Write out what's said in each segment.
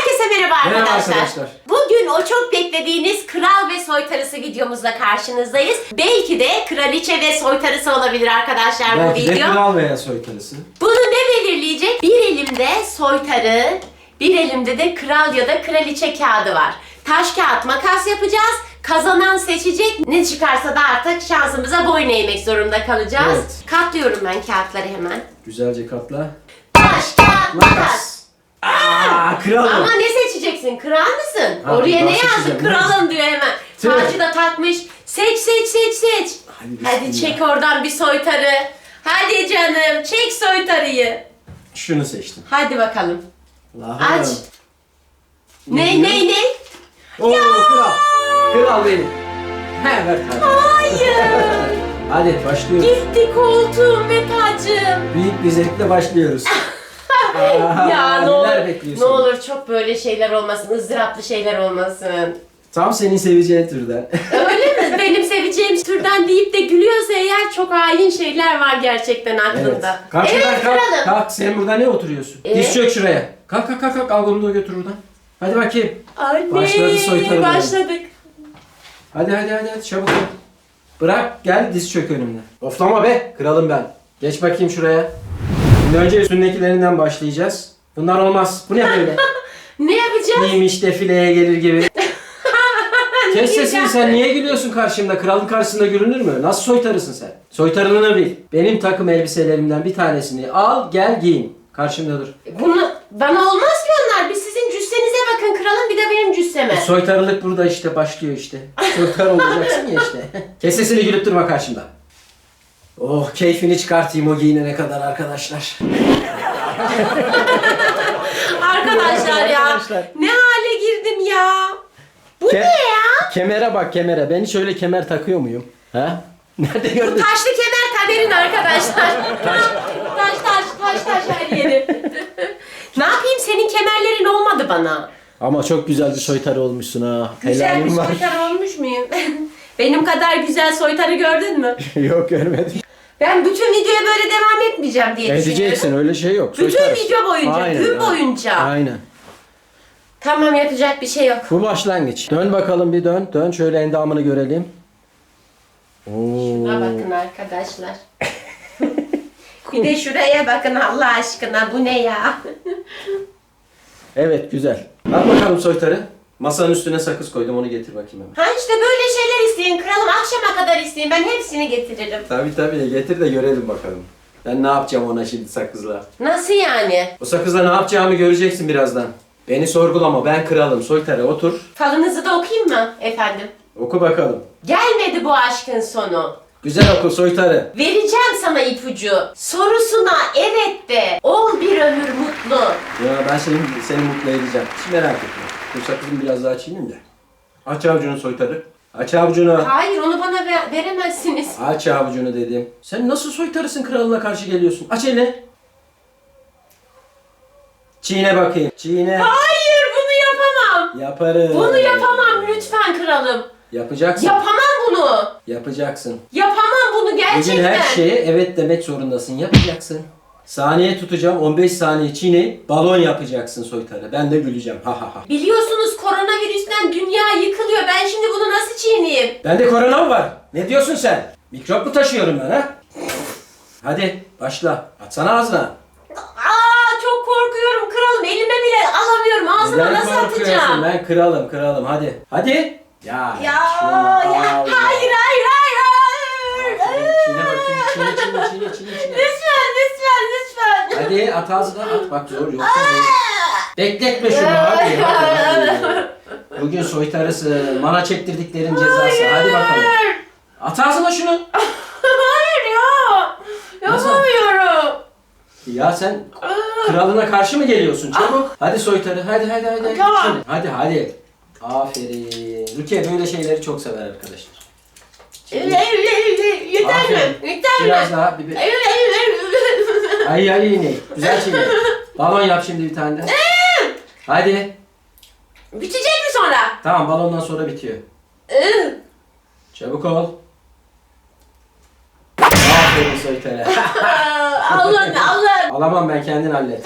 Herkese merhaba Merhaba arkadaşlar. arkadaşlar. Bugün o çok beklediğiniz kral ve soytarısı videomuzla karşınızdayız. Belki de kraliçe ve soytarısı olabilir arkadaşlar bu Belki de video. kral veya soytarısı. Bunu ne belirleyecek? Bir elimde soytarı, bir elimde de kral ya da kraliçe kağıdı var. Taş kağıt makas yapacağız. Kazanan seçecek. Ne çıkarsa da artık şansımıza boyun eğmek zorunda kalacağız. Evet. Katlıyorum ben kağıtları hemen. Güzelce katla. Taş kağıt makas. Kral? Ama ne seçeceksin? Kral mısın? Ha, Oraya ne yazdı? seçeceğim. Kralım diyor hemen. Tacı da takmış. Seç seç seç seç. Hadi Hadi bismillah. çek oradan bir soytarı. Hadi canım çek soytarıyı. Şunu seçtim. Hadi bakalım. Allah Aç. Ne ne ne? Oo kral. Kral benim. He ver. Hayır. Hadi başlıyoruz. Gitti koltuğum ve tacım. Büyük bir zevkle başlıyoruz. Ya ne neler olur, bekliyorsun? ne olur çok böyle şeyler olmasın, ızdıraplı şeyler olmasın. Tam senin seveceğin türden. Öyle mi? Benim seveceğim türden deyip de gülüyorsa eğer çok hain şeyler var gerçekten evet. aklımda. Kalk evet şuradan kalk. kralım. Kalk sen burada ne oturuyorsun? Evet. Diz çök şuraya. Kalk kalk kalk kalk al bunu da götür buradan. Hadi bakayım. Anne Başladı soytarı başladık. Hadi hadi hadi, hadi çabuk ol. Bırak gel diz çök önümden. Oflama be kralım ben. Geç bakayım şuraya. Şimdi önce üstündekilerinden başlayacağız. Bunlar olmaz. Bu ne böyle? Ne yapacağız? Neymiş defileye gelir gibi. Kes sesini sen niye gülüyorsun karşımda? Kralın karşısında gülünür mü? Nasıl soytarısın sen? Soytarılığını bil. Benim takım elbiselerimden bir tanesini al gel giyin. Karşımda dur. Bunu bana olmaz ki onlar. Biz sizin cüssenize bakın kralım bir de benim cüsseme. Soytarılık burada işte başlıyor işte. Soytar olacaksın ya işte. Kes sesini gülüp durma karşımda. Oh keyfini çıkartayım o giyinene kadar arkadaşlar. Arkadaşlar ya Arkadaşlar. ne hale girdim ya. Bu Ke- ne ya? Kemere bak kemere. Ben hiç öyle kemer takıyor muyum? Ha? Nerede gördün? Taşlı kemer kaderin arkadaşlar. taş taş taş taş her yeri. ne yapayım senin kemerlerin olmadı bana. Ama çok güzel bir soytarı olmuşsun ha. Güzel bir Helalim var. soytarı olmuş muyum? Benim kadar güzel soytarı gördün mü? yok görmedim. Ben bütün videoya böyle devam etmeyeceğim diye düşünüyorum. Edeceksin öyle şey yok. Bütün Soytarı. video boyunca, gün boyunca. Aynen. Tamam yapacak bir şey yok. Bu başlangıç. Dön bakalım bir dön. Dön şöyle endamını görelim. Oo. Şuna bakın arkadaşlar. bir de şuraya bakın Allah aşkına bu ne ya? Evet güzel. At bakalım soytarı. Masanın üstüne sakız koydum onu getir bakayım hemen. ha işte böyle şeyler isteyin kralım akşama kadar isteyin ben hepsini getiririm. Tabii tabii getir de görelim bakalım. Ben ne yapacağım ona şimdi sakızla? Nasıl yani? O sakızla ne yapacağımı göreceksin birazdan. Beni sorgulama ben kralım soytarı otur. Falınızı da okuyayım mı efendim? Oku bakalım. Gelmedi bu aşkın sonu. Güzel oku soytarı. Vereceğim sana ipucu. Sorusuna evet de. Ol bir ömür mutlu. Ya ben seni, seni mutlu edeceğim. Hiç merak etme. Bu sakızın biraz daha çiğneyim de. Aç avucunu soytarı. Aç avucunu. Hayır onu bana ver- veremezsiniz. Aç avucunu dedim. Sen nasıl soytarısın kralına karşı geliyorsun? Aç elini. Çiğne bakayım. Çiğne. Hayır bunu yapamam. Yaparım. Bunu yapamam lütfen kralım. Yapacaksın. Yapamam bunu. Yapacaksın. Yapamam bunu gerçekten. Bugün her şeye evet demek zorundasın. Yapacaksın. Saniye tutacağım. 15 saniye çiğneyip balon yapacaksın soytarı. Ben de güleceğim. Ha ha ha. Biliyorsunuz koronavirüsten dünya yıkılıyor. Ben şimdi bunu nasıl çiğneyim? Bende korona mı var? Ne diyorsun sen? Mikrop mu taşıyorum ben ha? Hadi başla. Atsana ağzına. Aa çok korkuyorum kralım. Elime bile alamıyorum. Ağzıma Neden nasıl korkuyorsun? atacağım? Ben kralım kralım hadi. Hadi. Ya. Ya, ya hayır hayır hayır hayır. Çiğne bakayım. Çiğne çiğne çiğne çiğne çiğne. Lütfen lütfen. Hadi at ağzına at. Bak zor yoksa zor. Bekletme şunu hadi. hadi, hadi. Bugün soytarısı. Mana çektirdiklerin cezası. Hadi bakalım. At ağzına şunu. Hayır ya. Nasıl? Yapamıyorum. Ya sen kralına karşı mı geliyorsun? Çabuk. Hadi soytarı. Hadi hadi hadi. hadi. Tamam. Şimdi, Hadi hadi. Aferin. Rukiye böyle şeyleri çok sever arkadaşlar. Şimdi- Yeter mi? Aferin. Yeter mi? Biraz daha. Bir, bir. Ay ay yine. Güzel çevir. Balon yap şimdi bir tane de. Hadi. Bitecek mi sonra? Tamam balondan sonra bitiyor. Çabuk ol. Aferin soytarı. Allah'ım Allah'ım. Alamam ben kendin hallet.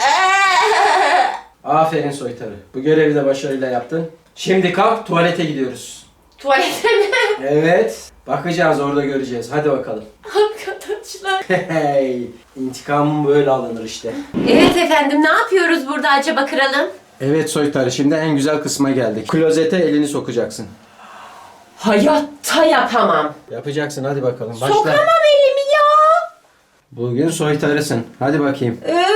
Aferin soytarı. Bu görevi de başarıyla yaptın. Şimdi kalk tuvalete gidiyoruz. Tuvalete mi? Evet. Bakacağız orada göreceğiz. Hadi bakalım. Arkadaşlar. Hey, intikamım böyle alınır işte. Evet efendim ne yapıyoruz burada acaba kralım? Evet soytarı şimdi en güzel kısma geldik. Klozete elini sokacaksın. Hayatta yapamam. Yapacaksın hadi bakalım. Başla. Sokamam elimi ya. Bugün soytarısın. Hadi bakayım. Ee,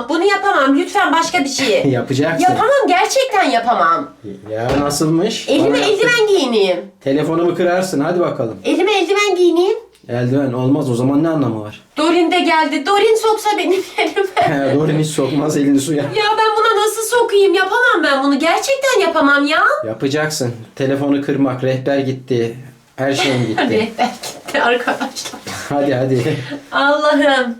yapamam bunu. Yapamam. Lütfen başka bir şey. Yapacaksın. yapamam. Gerçekten yapamam. Ya nasılmış? Elime Bana eldiven giyineyim. Telefonumu kırarsın hadi bakalım. Elime eldiven giyineyim. Eldiven olmaz o zaman ne anlamı var? Dorin de geldi. Dorin soksa benim elime. Doğru hiç sokmaz elini suya. ya ben buna nasıl sokayım? Yapamam ben bunu. Gerçekten yapamam ya. Yapacaksın. Telefonu kırmak, rehber gitti. Her şeyin gitti. Rehber gitti arkadaşlar. hadi hadi. Allah'ım.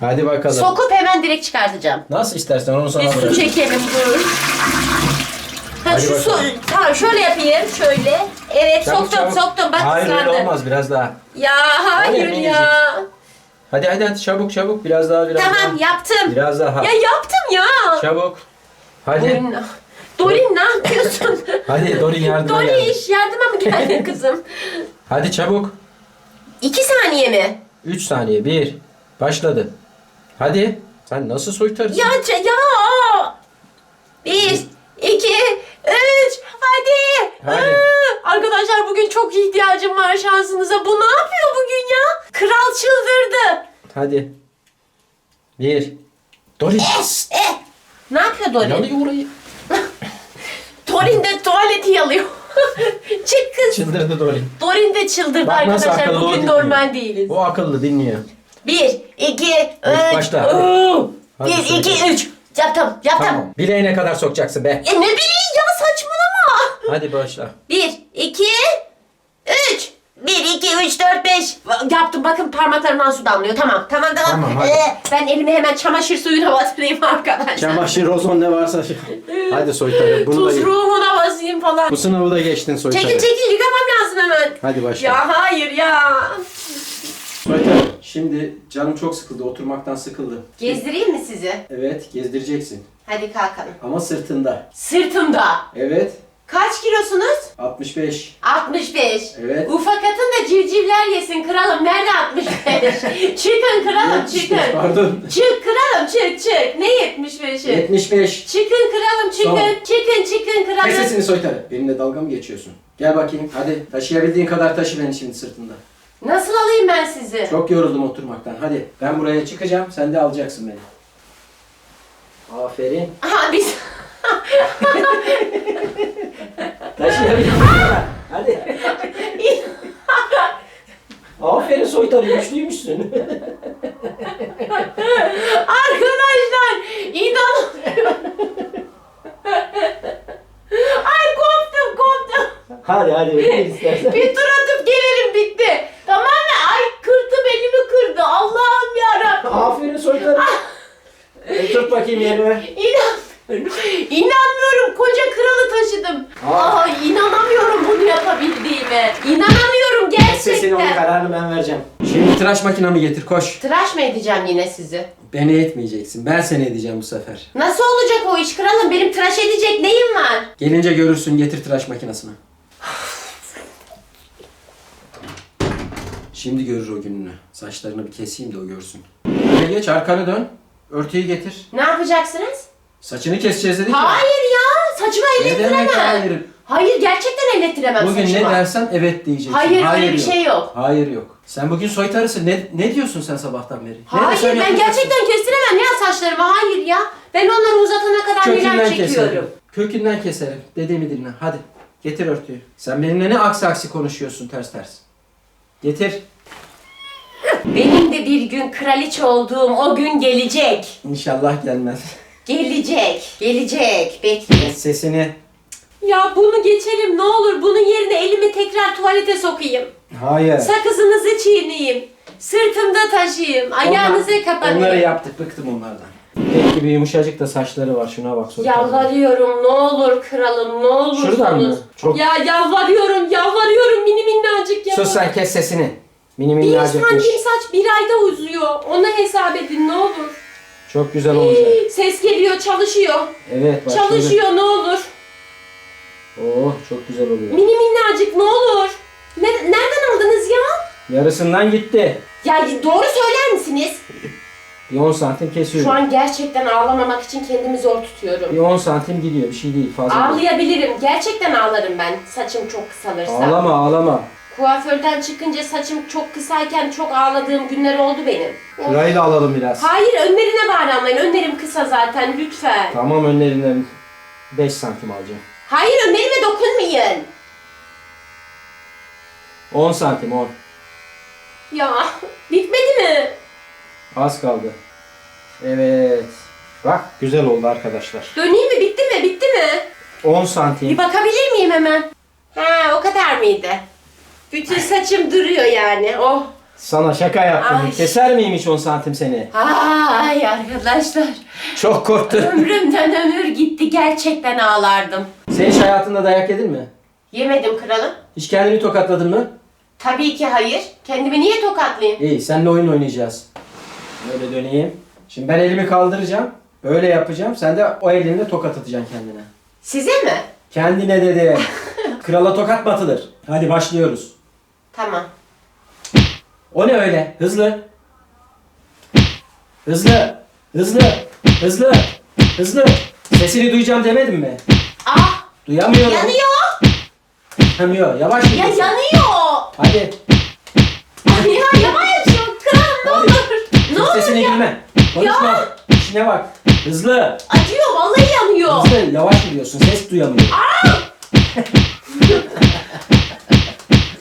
Hadi bakalım. Sokup hemen direkt çıkartacağım. Nasıl istersen onu sana Bir su bırak. çekelim dur. Ha, Hadi şu su, bakalım. tamam şöyle yapayım şöyle. Evet Çabuk, soktum çabuk. soktum bak Hayır öyle ıslandı. olmaz biraz daha. Ya hayır Öyle ya. Hadi hadi hadi çabuk çabuk biraz daha biraz Tamam daha. yaptım. Biraz daha. Ya yaptım ya. Çabuk. Hadi. Dorin, Dorin ne yapıyorsun? Hadi Dorin yardıma Dorin geldi. iş yardıma mı geldin kızım? Hadi çabuk. İki saniye mi? 3 saniye. 1. Başladı. Hadi. Sen nasıl soytarısın? Ya ç- ya. Bir, iki, üç, hadi. Hadi. Arkadaşlar bugün çok ihtiyacım var şansınıza. Bu ne yapıyor bugün ya? Kral çıldırdı. Hadi. 1. Dorin. Eh, ne yapıyor Dorin? Yanıyor orayı. Dorin de tuvaleti yalıyor. Çık kız. Çıldırdı Dorin. Dorin de çıldırdı Bak nasıl arkadaşlar. akıllı Bugün normal değiliz. O akıllı dinliyor. Bir, iki, üç. başla. Oo. Hadi Bir, söyle. iki, üç. Yaptım, yaptım. Tamam. Bileğine kadar sokacaksın be. Ya ne bileyim ya saçmalama. Hadi başla. Bir, iki, üç. Bir, iki, üç, dört, beş. Yaptım bakın parmaklarımdan su damlıyor. Tamam, tamam, tamam. Tamam, hadi. Ee, ben elimi hemen çamaşır suyuna batırayım arkadaşlar. Çamaşır, rozon ne varsa. Hadi soytarı. Bunu Tuz da ruhuna basayım falan. Bu sınavı da geçtin soytarı. Çekil çekil yıkamam lazım hemen. Hadi başla. Ya hayır ya. Soytarı. Şimdi canım çok sıkıldı. Oturmaktan sıkıldı. Gezdireyim mi sizi? Evet gezdireceksin. Hadi kalkalım. Ama sırtında. Sırtımda. Evet. Kaç kilosunuz? 65. 65. Evet. Ufak atın da civcivler yesin kralım. Nerede 65? çıkın kralım 75, çıkın. Pardon. Çık kralım çık çık. Ne 75'i? 75. Çıkın kralım çıkın. Tamam. Çıkın çıkın Kes kralım. sesini soytarı. Benimle dalga mı geçiyorsun? Gel bakayım hadi. Taşıyabildiğin kadar taşı beni şimdi sırtında. Nasıl alayım ben sizi? Çok yoruldum oturmaktan. Hadi ben buraya çıkacağım. Sen de alacaksın beni. Aferin. Aha biz... Taşıyabildiğin kadar. Hadi. Aferin soytarı güçlüymüşsün. Arkadaşlar inanamıyorum. Ay koptum koptum. hadi hadi gel istersen. Bir tur atıp gelelim bitti. Tamam mı? Ay kırdı belimi kırdı. Allah'ım yarabbim. Aferin soytarı. Otur bakayım yerine. İnanmıyorum. İnanmıyorum. Koca kralı taşıdım. Aa. Ay inanamıyorum bunu yapabildiğime. İnanamıyorum Sesini onun gerçekten. kararını ben vereceğim. Şimdi tıraş makinamı getir koş. Tıraş mı edeceğim yine sizi? Beni etmeyeceksin. Ben seni edeceğim bu sefer. Nasıl olacak o iş kralım? Benim tıraş edecek neyim var? Gelince görürsün getir tıraş makinesini. Şimdi görür o gününü. Saçlarını bir keseyim de o görsün. Öyle geç arkanı dön. Örtüyü getir. Ne yapacaksınız? Saçını keseceğiz dedik ya. Hayır ya. Saçıma Ne demek ellettiremem. hayır? Hayır gerçekten ellettiremem Bugün ne dersen evet diyeceksin. Hayır, öyle bir yok. şey yok. Hayır yok. Sen bugün soytarısın. Ne, ne diyorsun sen sabahtan beri? Hayır desen ben gerçekten kestiremem ya saçlarımı. Hayır ya. Ben onları uzatana kadar neler çekiyorum. keserim. Kökünden keserim. Dediğimi dinle. Hadi. Getir örtüyü. Sen benimle ne aksi aksi konuşuyorsun ters ters. Getir. Benim de bir gün kraliçe olduğum o gün gelecek. İnşallah gelmez. Gelecek. Gelecek. Bekle. Sesini. Ya bunu geçelim ne olur. Bunun yerine elimi tekrar tuvalete sokayım. Hayır. Sakızınızı çiğneyim. Sırtımda taşıyayım. Ayağınızı kapatayım. Onları yaptık. Bıktım onlardan. Pek gibi yumuşacık da saçları var. Şuna bak. soytarı. Yalvarıyorum ne olur kralım ne olursunuz. Şuradan mı? Çok- Ya yalvarıyorum yalvarıyorum mini minnacık ya. Sus sen kes sesini. Mini Bir minnacıkmış. santim saç bir ayda uzuyor. Ona hesap edin ne olur. Çok güzel olacak. Ses geliyor, çalışıyor. Evet başladı. Çalışıyor ne olur. Oh çok güzel oluyor. Mini minnacık ne olur. Ne, nereden aldınız ya? Yarısından gitti. Ya doğru söyler misiniz? Bir 10 santim kesiyorum. Şu an gerçekten ağlamamak için kendimi zor tutuyorum. Bir 10 santim gidiyor. Bir şey değil fazla. değil. Ağlayabilirim. Gerçekten ağlarım ben. Saçım çok kısalırsa. Ağlama ağlama. Kuaförden çıkınca saçım çok kısayken çok ağladığım günler oldu benim. Şurayı da alalım biraz. Hayır önlerine bari anlayın. Önlerim kısa zaten lütfen. Tamam önlerinden 5 santim alacağım. Hayır önlerime dokunmayın. 10 santim 10. Ya bitmedi mi? Az kaldı. Evet. Bak güzel oldu arkadaşlar. Döneyim mi? Bitti mi? Bitti mi? 10 Bir santim. bakabilir miyim hemen? Ha o kadar mıydı? Bütün saçım duruyor yani. Oh. Sana şaka yaptım. Ay. Keser miymiş 10 santim seni? Ay arkadaşlar. Çok korktum. Ömrümden ömür gitti. Gerçekten ağlardım. Sen hiç hayatında dayak yedin mi? Yemedim kralım. Hiç kendini tokatladın mı? Tabii ki hayır. Kendimi niye tokatlayayım? İyi, seninle oyun oynayacağız. Böyle döneyim. Şimdi ben elimi kaldıracağım. Böyle yapacağım. Sen de o elinle tokat atacaksın kendine. Size mi? Kendine dedi. Krala tokat mı atılır? Hadi başlıyoruz. Tamam. O ne öyle? Hızlı. Hızlı. Hızlı. Hızlı. Hızlı. Sesini duyacağım demedim mi? Ah! Duyamıyorum. Yanıyor! Duyamıyor. Yavaş Ya gidiyorsun. yanıyor! Hadi. Ya yavaş yok kralım ne Hadi. olur. Ne olur Sesine ya. girme. Konuşma. Ya. İşine bak. Hızlı. Acıyor vallahi yanıyor. Hızlı. Yavaş gidiyorsun. Ses duyamıyor.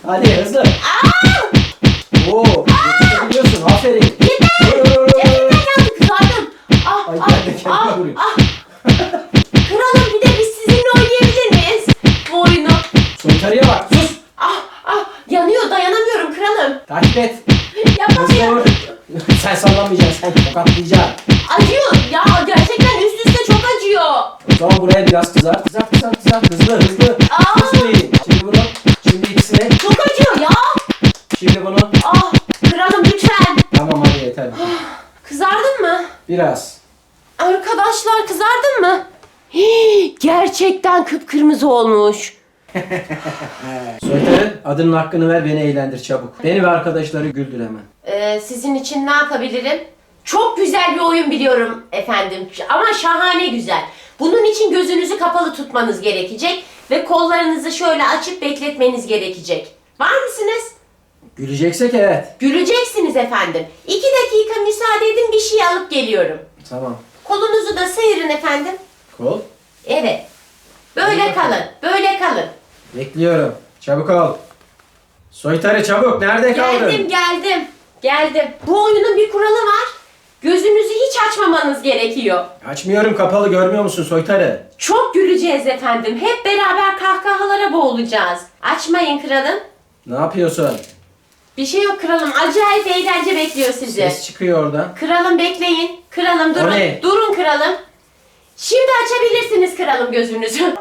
Hadi hızlı. Oo, yetişebiliyorsun. Aferin. Yeter! Gerçekten yandı kızardım. Ah Ay, ah ben de kendime ah vuruyorum. ah. Kralım tokatlayacaksın. Acıyor. Ya gerçekten üst üste çok acıyor. O zaman buraya biraz kızart. Kızart kızart kızart. Hızlı hızlı. Aa. Hızlı. Şimdi bunu. Şimdi ikisini. Çok acıyor ya. Şimdi bunu. Ah kralım lütfen. Tamam hadi yeter. Kızardın mı? Biraz. Arkadaşlar kızardın mı? Hii, gerçekten kıpkırmızı olmuş. Soytarı adının hakkını ver beni eğlendir çabuk. Beni ve arkadaşları güldür hemen. Ee, sizin için ne yapabilirim? Çok güzel bir oyun biliyorum efendim. Ama şahane güzel. Bunun için gözünüzü kapalı tutmanız gerekecek. Ve kollarınızı şöyle açıp bekletmeniz gerekecek. Var mısınız? Güleceksek evet. Güleceksiniz efendim. İki dakika müsaade edin bir şey alıp geliyorum. Tamam. Kolunuzu da sıyırın efendim. Kol. Evet. Böyle Hadi bakalım. kalın. Böyle kalın. Bekliyorum. Çabuk ol. Soytarı çabuk. Nerede kaldın? Geldim geldim. Geldim. Bu oyunun bir kuralı var. Gözünüzü hiç açmamanız gerekiyor. Açmıyorum kapalı görmüyor musun soytarı? Çok güleceğiz efendim. Hep beraber kahkahalara boğulacağız. Açmayın kralım. Ne yapıyorsun? Bir şey yok kralım. Acayip eğlence bekliyor sizi. Ses çıkıyor oradan. Kralım bekleyin. Kralım durun. ne? Durun kralım. Şimdi açabilirsiniz kralım gözünüzü.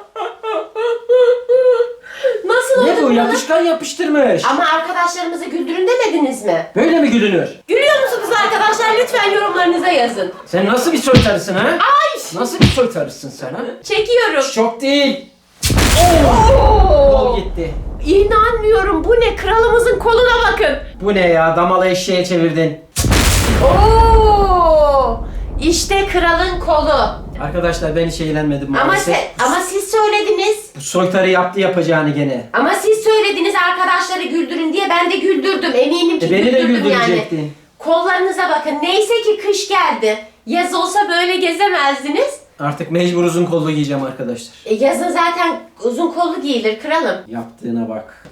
Nasıl oldu Ne bu? Yapışkan yapıştırmış. Ama arkadaşlarımızı güldürün demediniz mi? Böyle mi gülünür? Gülüyor musunuz arkadaşlar? Lütfen yorumlarınıza yazın. Sen nasıl bir soytarısın ha? Ay! Nasıl bir soytarısın sen ha? Çekiyorum. Çok değil. Oo! gitti. İnanmıyorum. Bu ne? Kralımızın koluna bakın. Bu ne ya? Damalı eşeğe çevirdin. Oo! İşte kralın kolu. Arkadaşlar ben hiç eğlenmedim Ama maalesef. se- ama siz söylediniz. Bu soytarı yaptı yapacağını gene. Ama siz söylediniz arkadaşları güldürün diye ben de güldürdüm. Eminim ki E beni de güldürdüm yani. güldürecektin. Kollarınıza bakın. Neyse ki kış geldi. Yaz olsa böyle gezemezdiniz. Artık mecbur uzun kollu giyeceğim arkadaşlar. E, yazın zaten uzun kollu giyilir kralım. Yaptığına bak.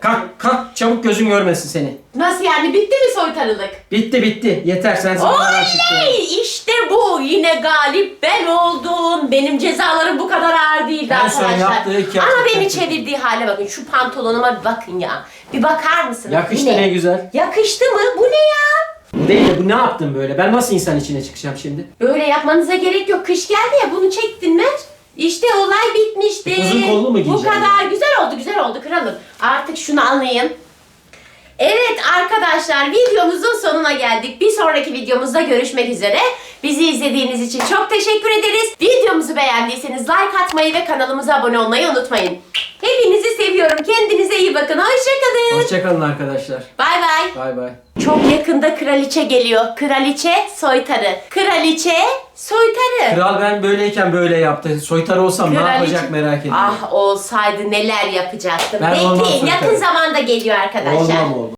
Kalk kalk çabuk gözüm görmesin seni. Nasıl yani bitti mi soytarılık? Bitti bitti. Yeter sen. Oley! İşte bu. Yine galip ben oldum. Benim cezalarım bu kadar ağır değildi En son arkadaşlar. yaptığı iki Ama beni çevirdiği hale bakın. Şu pantolonuma bir bakın ya. Bir bakar mısınız? Yakıştı Bu ne güzel. Yakıştı mı? Bu ne ya? Bu değil de bu ne yaptın böyle? Ben nasıl insan içine çıkacağım şimdi? Böyle yapmanıza gerek yok. Kış geldi ya bunu çektin İşte olay bitmişti. Uzun kollu mu Bu giyeceğim kadar güzel oldu güzel oldu kralım. Artık şunu anlayın. Evet arkadaşlar videomuzun sonuna geldik. Bir sonraki videomuzda görüşmek üzere. Bizi izlediğiniz için çok teşekkür ederiz. Videomuzu beğendiyseniz like atmayı ve kanalımıza abone olmayı unutmayın. Hepinizi seviyorum. Kendinize iyi bakın. Hoşçakalın. Hoşçakalın arkadaşlar. Bay bay. Bay bay. Çok yakında kraliçe geliyor. Kraliçe soytarı. Kraliçe soytarı. Kral ben böyleyken böyle yaptı. Soytarı olsam ne Kraliçe- yapacak merak ediyorum. Ah olsaydı neler yapacaktım. Ben olmam Bekleyin soytarı. yakın zamanda geliyor arkadaşlar. Olmam olmam.